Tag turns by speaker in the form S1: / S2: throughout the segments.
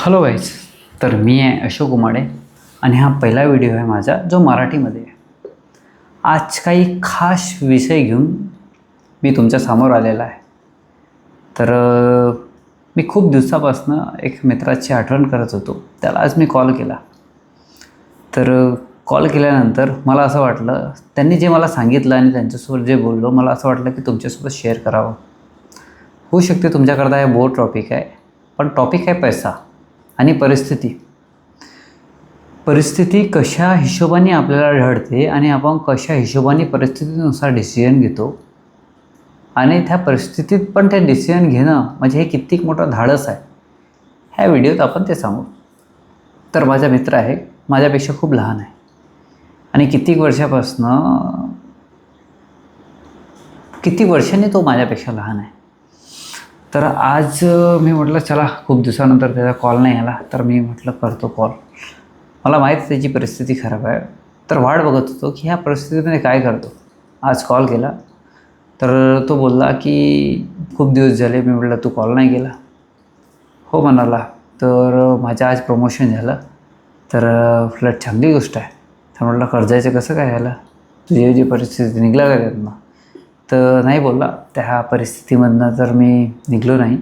S1: Hello guys तर मी आहे अशोक उमाडे आणि हा पहिला व्हिडिओ आहे माझा जो मराठीमध्ये आहे. आज काही खास विषय घेऊन मी तुमच्यासमोर आलेला आहे. तर मी खूप दिवसापासनं एक मित्राची आठवण करत होतो त्याला आज मी कॉल केला. तर कॉल केल्यानंतर मला असं वाटलं त्यांनी जे मला सांगितलं आणि त्यांच्यासोबत जे बोललो मला असं वाटलं की तुमच्यासोबत शेअर करावं. होऊ शकते तुमच्याकरता हे बोर टॉपिक आहे पण टॉपिक आहे पैसा. आणि परिस्थिती. परिस्थिती कशा हिशोबाने आपल्याला ढळते आणि आपण कशा हिशोबाने परिस्थितीनुसार डिसिजन घेतो? आणि त्या परिस्थितीत पण ते डिसिजन घेणं म्हणजे हे कित्येक मोठं धाडस आहे. ह्या व्हिडिओत आपण ते सांगू. तर माझा मित्र आहे माझ्यापेक्षा खूप लहान आहे. आणि कित्येक वर्षापासनं किती वर्षांनी तो माझ्यापेक्षा लहान आहे. तर आज मी म्हटलं चला खूप दिवसानंतर त्याचा कॉल नाही आला. तर मी म्हटलं करतो कॉल मला माहीत आहे त्याची परिस्थिती खराब आहे. तर वाट बघत होतो की ह्या परिस्थितीमध्ये काय करतो. आज कॉल केला. तर तो बोलला की खूप दिवस झाले. मी म्हटलं तू कॉल नाही केला. हो म्हणाला. तर माझं आज प्रमोशन झालं. तर फ्लॅट चांगली गोष्ट आहे. तर म्हटलं कर्जायचं कसं काय झालं तुझी जी परिस्थिती निघला का त्यातनं? तर नाही बोलला. त्या परिस्थितीमधनं तर मी निघलो नाही.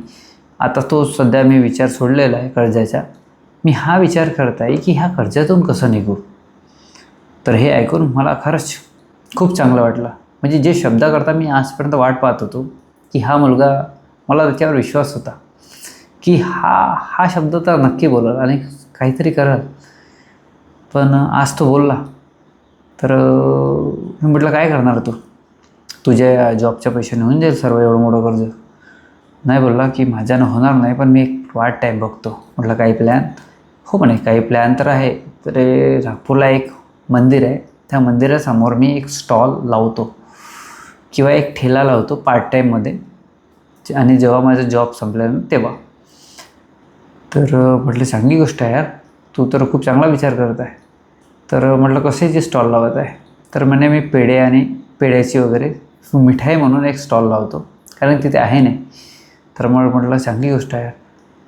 S1: आता तो सध्या मी विचार सोडलेला आहे कर्जाचा. मी हा विचार करत आहे की ह्या कर्जातून कसं निघू? तर हे ऐकून मला खरंच खूप चांगलं वाटलं. म्हणजे जे शब्दाकरता मी आजपर्यंत वाट पाहत होतो की हा मुलगा मला त्याच्यावर विश्वास होता की हा हा शब्द तर नक्की बोलल आणि काहीतरी करल. पण आज तो बोलला. तर मी म्हटलं काय करणार तू? तुझ्या जॉबच्या पैशाने होऊन जाईल सर्व एवढं मोठं कर्ज. नाही बोलला की माझ्यानं होणार नाही पण मी एक वाट टाईम बघतो. म्हटलं काही प्लॅन हो म्हणे काही प्लॅन तर आहे. तर नागपूरला एक मंदिर आहे. त्या मंदिरासमोर मी एक स्टॉल लावतो. किंवा एक ठेला लावतो पार्ट टाईममध्ये आणि जेव्हा माझा जॉब संपल्यानंतर तेव्हा. तर म्हटलं चांगली गोष्ट आहे यार. तू तर खूप चांगला विचार करत आहे. तर म्हटलं कशाची स्टॉल लावत आहे? तर म्हणे मी पेढे आणि पेढ्याची वगैरे मिठाई म्हणून एक स्टॉल लावतो. कारण तिथे आहे नाही. तर मग म्हटलं चांगली गोष्ट आहे.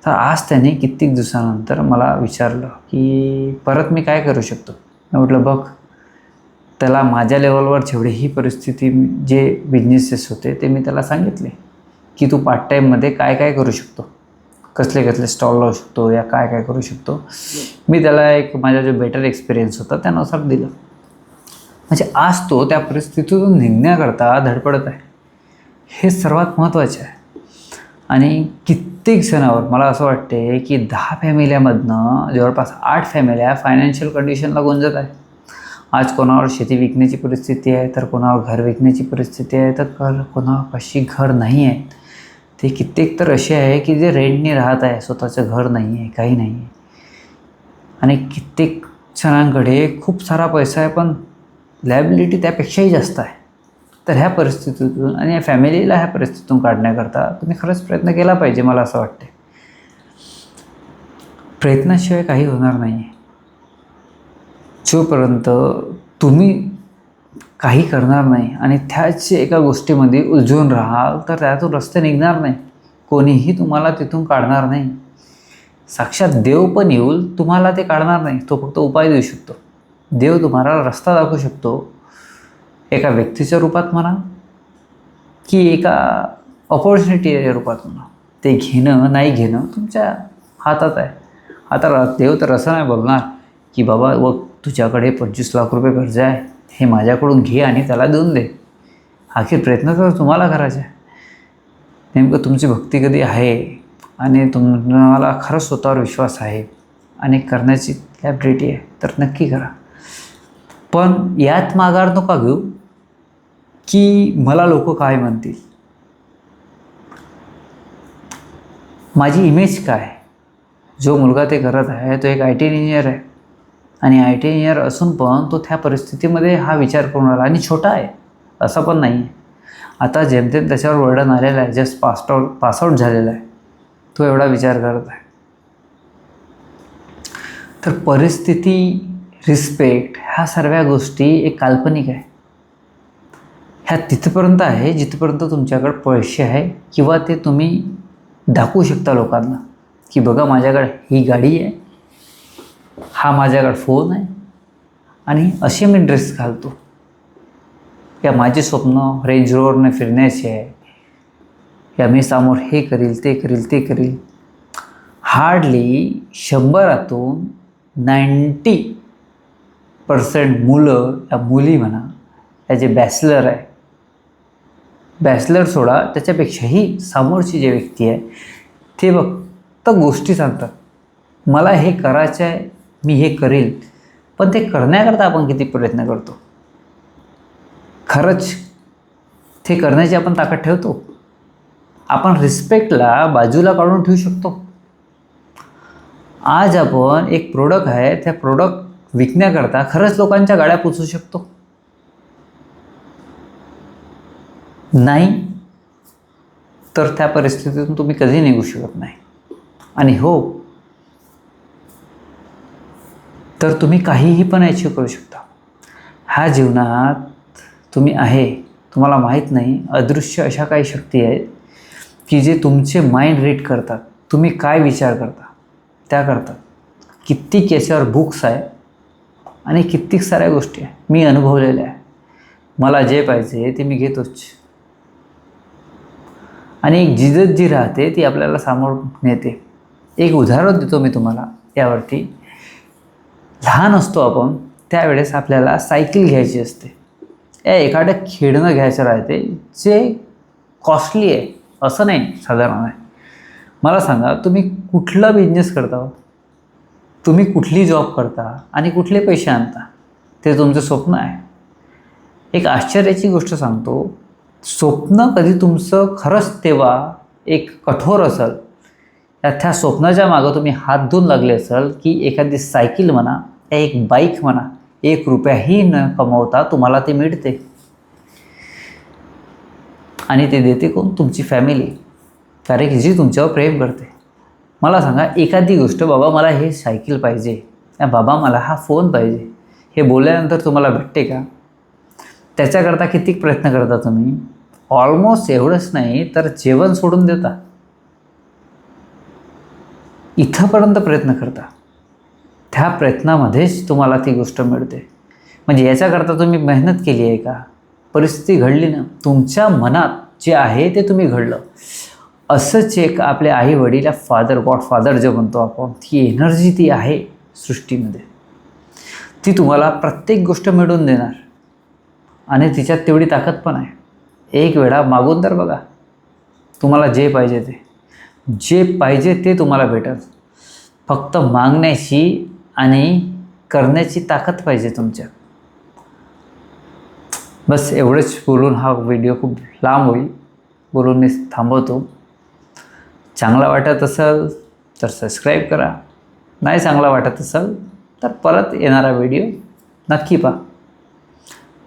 S1: तर आज त्याने कित्येक दिवसानंतर मला विचारलं की परत मी काय करू शकतो? मी म्हटलं बघ त्याला माझ्या लेवलवर जेवढीही परिस्थिती जे बिझनेसेस होते ते मी त्याला सांगितले की तू पार्ट टाईममध्ये काय काय करू शकतो. कसले कसले स्टॉल लावू शकतो या काय काय करू शकतो. मी त्याला एक माझा जो बेटर एक्सपिरियन्स होता त्यानुसार दिलं. म्हणजे आज तो त्या परिस्थितीतून निघण्याकरता धडपडत आहे. हे सर्वात महत्त्वाचे आहे. आणि कित्येक जणांवर मला असं वाटते की दहा फॅमिल्यामधनं जवळपास आठ फॅमिल्या फायनान्शियल कंडिशनला गुंजत आहे आज कोणावर शेती विकण्याची परिस्थिती आहे तर कोणावर घर विकण्याची परिस्थिती आहे तर कर कोणावर कशी घर नाही आहे. ते कित्येक तर असे आहे की जे रेंटने राहत आहे स्वतःचं घर नाही आहे काही नाही आहे. आणि कित्येक जणांकडे खूप सारा पैसा आहे पण लायबिलिटी त्यापेक्षाही जास्त आहे. तर ह्या परिस्थितीतून आणि या फॅमिलीला ह्या परिस्थितीतून काढण्याकरता तुम्ही खरंच प्रयत्न केला पाहिजे मला असं वाटते प्रयत्नाशिवाय काही होणार नाही आहे जोपर्यंत तुम्ही काही करणार नाही आणि त्याच एका गोष्टीमध्ये उलझून राहाल तर त्यातून रस्ते निघणार नाही. कोणीही तुम्हाला तिथून काढणार नाही. साक्षात देव पण येऊल तुम्हाला ते काढणार नाही. तो फक्त उपाय देऊ शकतो. देव तुम्हाला रस्ता दाखवू शकतो. एका व्यक्तीच्या रूपात म्हणा की एका ऑपॉर्च्युनिटीच्या रूपात म्हणा. ते घेणं नाही घेणं तुमच्या हातात आहे. आता र- देव तर असं नाही बोलणार की बाबा व तुझ्याकडे पंचवीस लाख रुपये कर्ज आहे हे माझ्याकडून घे आणि त्याला देऊन दे. अखेर प्रयत्न तर तुम्हाला करायचा आहे. नेमकं तुमची भक्ती कधी आहे? आणि तुम्हाला खरंच स्वतःवर विश्वास आहे आणि करण्याची कॅपॅबिलिटी आहे तर नक्की करा. पण यात माघार नका घेऊ की मला लोक काय म्हणतील? माझी इमेज काय? जो मुलगा ते करत आहे तो एक आय टी इंजिनियर आहे. आणि आय टी इंजिनियर असून पण तो त्या परिस्थितीमध्ये हा विचार करून आला आणि छोटा आहे असं पण नाही आहे. आता जेमतेम त्याच्यावर वर्डन आलेलं आहे जस्ट पासआउट पासआउट झालेला आहे. तो एवढा विचार करत आहे. तर परिस्थिती रिस्पेक्ट ह्या सर्व गोष्टी एक काल्पनिक आहे. ह्या तिथपर्यंत आहे जिथपर्यंत तुमच्याकडे पैसे आहे किंवा ते तुम्ही दाखवू शकता लोकांना की बघा माझ्याकडे ही गाडी आहे हा माझ्याकडे फोन आहे आणि असे मी ड्रेस घालतो. या माझे स्वप्न रेंज रोवरने फिरण्याचे आहे. या मी समोर हे करील ते करील ते करील. हार्डली शंभरातून नाईंटी पर्सेंट मुलं या मुली म्हणा या जे बॅचलर आहे बॅचलर सोडा त्याच्यापेक्षाही समोरची जे व्यक्ती आहे ते फक्त गोष्टी सांगतात. मला हे करायचं आहे मी हे करेल पण ते करण्याकरता आपण किती प्रयत्न करतो? खरंच ते करण्याची आपण ताकद ठेवतो? आपण रिस्पेक्टला बाजूला काढून ठेवू शकतो? आज आपण एक प्रोडक्ट आहे त्या प्रोडक्ट विकण्याकरता खरंच लोकांच्या गाड्या पोचू शकतो? नाही. तर त्या परिस्थितीतून तुम्ही कधी निघू शकत नाही. आणि हो तर तुम्ही काहीही पण अचीव करू शकता. ह्या जीवनात तुम्ही आहे. तुम्हाला माहीत नाही. अदृश्य अशा काही शक्ती आहेत की जे तुमचे माइंड रीड करतात. तुम्ही काय विचार करता? त्या करतात. कित्येक याच्यावर बुक्स आहे आणि कित्येक साऱ्या गोष्टी आहे. मी अनुभवलेल्या आहे. मला जे पाहिजे ते मी घेतोच. आणि एक जिजत जी राहते ती आपल्याला सामोर नेते. एक उदाहरण देतो मी तुम्हाला यावरती. लहान असतो आपण त्यावेळेस आपल्याला सायकल घ्यायची असते. या एखादं खेळणं घ्यायचं राहते जे कॉस्टली आहे असं नाही साधारण आहे. मला सांगा तुम्ही कुठला बिझनेस करता आहोत तुम्ही कुठली जॉब करता आणि कुठले पैसे आणता ते तुमचं स्वप्न आहे. एक आश्चर्याची गोष्ट सांगतो स्वप्न कधी तुमचं खरंच तेव्हा एक कठोर असेल त्या त्या स्वप्नाच्या मागं तुम्ही हात धुवून लागले असाल की एखादी सायकल म्हणा या एक बाईक म्हणा एक रुपयाही न कमवता तुम्हाला ते मिळते. आणि ते देते कोण? तुमची फॅमिली कारण की जी तुमच्यावर प्रेम करते. मला सांगा एखादी गोष्ट बाबा मला हे सायकल पाहिजे बाबा मला हा फोन पाहिजे हे बोलल्यानंतर तुम्हाला भेटते का? त्याच्याकरता किती प्रयत्न करता तुम्ही? ऑलमोस्ट एवढंच नाही तर जेवण सोडून देता. इथंपर्यंत प्रयत्न करता. त्या प्रयत्नामध्येच तुम्हाला ती गोष्ट मिळते. म्हणजे याच्याकरता तुम्ही मेहनत केली आहे का? परिस्थिती घडली ना तुमच्या मनात जे आहे ते तुम्ही घडलं. असंच एक आपल्या आई वडील फादर गॉड फादर जे म्हणतो आपण ती एनर्जी ती आहे सृष्टीमध्ये. ती तुम्हाला प्रत्येक गोष्ट मिळवून देणार. आणि तिच्यात तेवढी ताकद पण आहे. एक वेळा मागून तर बघा. तुम्हाला जे पाहिजे ते. जे पाहिजे ते तुम्हाला भेटेल. फक्त मागण्याची आणि करण्याची ताकद पाहिजे तुमच्यात बस एवढंच बोलून हा व्हिडिओ खूप लांब होईल. बोलून मी थांबवतो. चांगला वाटत असेल तर सबस्क्राईब करा. नाही चांगला वाटत असेल तर परत येणारा व्हिडिओ नक्की पहा.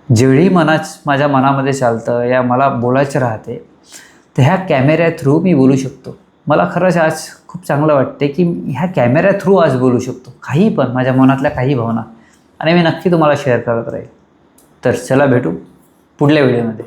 S1: जेवढी मनाच माझ्या मनामध्ये चालतं या मला बोलायचं राहते तर ह्या कॅमेऱ्या थ्रू मी बोलू शकतो. मला खरंच आज खूप चांगलं वाटते की ह्या कॅमेऱ्या थ्रू आज बोलू शकतो. काही पण माझ्या मनातल्या काही भावना. आणि मी नक्की तुम्हाला शेअर करत राहील. तर चला भेटू पुढल्या व्हिडिओमध्ये